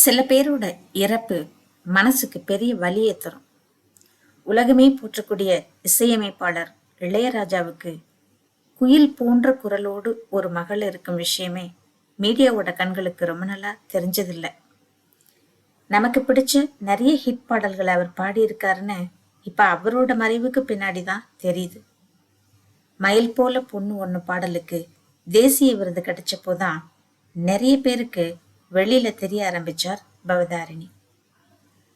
சில பேரோட இறப்பு மனசுக்கு பெரிய வலியை தரும். உலகமே போற்றக்கூடிய இசையமைப்பாளர் இளையராஜாவுக்கு குயில் போன்ற குரலோடு ஒரு மகள் இருக்கும் விஷயமே மீடியாவோட கண்களுக்கு ரொம்ப நல்லா தெரிஞ்சதில்லை. நமக்கு பிடிச்ச நிறைய ஹிட் பாடல்களை அவர் பாடியிருக்காருன்னு இப்ப அவரோட மறைவுக்கு பின்னாடி தான் தெரியுது. மயில் போல பொண்ணு ஒன்று பாடலுக்கு தேசிய விருது கிடைச்சப்போ தான் நிறைய பேருக்கு வெளியில தெரிய ஆரம்பிச்சார் பவதாரிணி.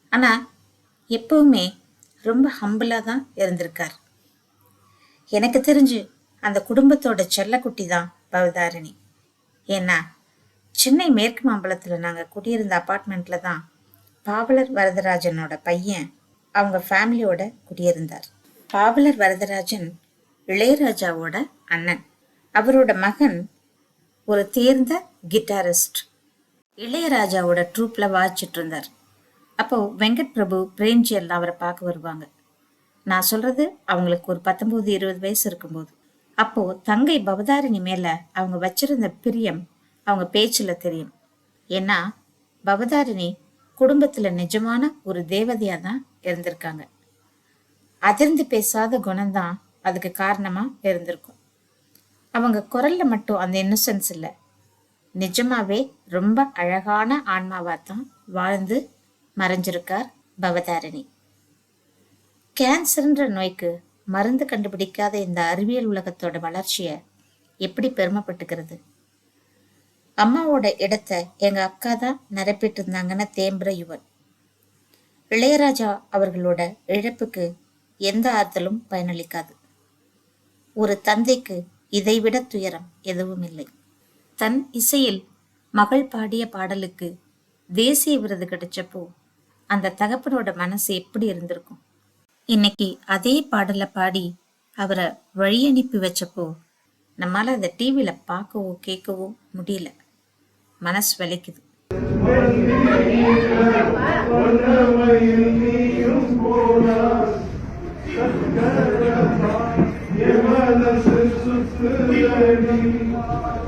ஆனா எப்பவுமே ரொம்ப ஹம்பிளா தான் இருந்திருக்கார். எனக்கு தெரிஞ்சு அந்த குடும்பத்தோட செல்லக்குட்டி தான் பவதாரிணி. ஏன்னா சென்னை மேற்கு மாம்பலத்தில் நாங்கள் குடியிருந்த அப்பார்ட்மெண்ட்டில் தான் பாவலர் வரதராஜனோட பையன் அவங்க ஃபேமிலியோட குடியிருந்தார். பாவலர் வரதராஜன் இளையராஜாவோட அண்ணன். அவரோட மகன் ஒரு தேர்ந்த கிட்டாரிஸ்ட் இளையராஜாவோட ட்ரூப்ல வாசிச்சுட்டு இருந்தார். அப்போ வெங்கட் பிரபு பிரேம்ஜி எல்லாம் அவரை பார்க்க வருவாங்க. நான் சொல்றது அவங்களுக்கு ஒரு பத்தொன்பது இருபது வயசு இருக்கும்போது. அப்போ தங்கை பவதாரிணி மேல அவங்க வச்சிருந்த பிரியம் அவங்க பேச்சில் தெரியும். ஏன்னா பவதாரிணி குடும்பத்துல நிஜமான ஒரு தேவதையா தான் இருந்திருக்காங்க. அதிர்ந்து பேசாத குணம்தான் அதுக்கு காரணமா இருந்திருக்கும். அவங்க குரல்ல மட்டும் அந்த இன்னசென்ஸ் இல்லை. நிஜமாவே ரொம்ப அழகான ஆன்மாவா தான் வாழ்ந்து மறைஞ்சிருக்கார் பவதாரிணி. கேன்சர்ன்ற நோய்க்கு மருந்து கண்டுபிடிக்காத இந்த அறிவியல் உலகத்தோட வளர்ச்சியை எப்படி பெருமைப்பட்டுக்கிறது? அம்மாவோட இடத்தை எங்க அக்கா தான் நிரப்பிட்டு இருந்தாங்கன்னு தேம்புற யுவன். இளையராஜா அவர்களோட இழப்புக்கு எந்த ஆறுதலும் பயனளிக்காது. ஒரு தந்தைக்கு இதைவிட துயரம் எதுவும் இல்லை தன் இசையில் மகள் பாடிய பாடலுக்கு தேசிய விருது கிடைச்சப்போ அந்த தகப்பனோட மனசு எப்படி இருந்திருக்கும்? இன்னைக்கு அதே பாடலை பாடி அவரை வழி அனுப்பி வச்சப்போ நம்மால அதை டிவியில பார்க்கவோ கேட்கவோ முடியல. மனசு வலிக்குது.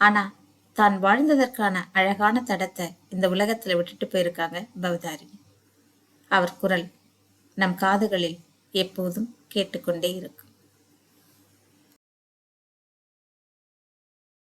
ஆனா தான் வாழ்ந்ததற்கான அழகான தடத்தை இந்த உலகத்துல விட்டுட்டு போயிருக்காங்க பவதாரிணி. அவர் குரல் நம் காதுகளில் எப்போதும் கேட்டுக்கொண்டே இருக்கும்.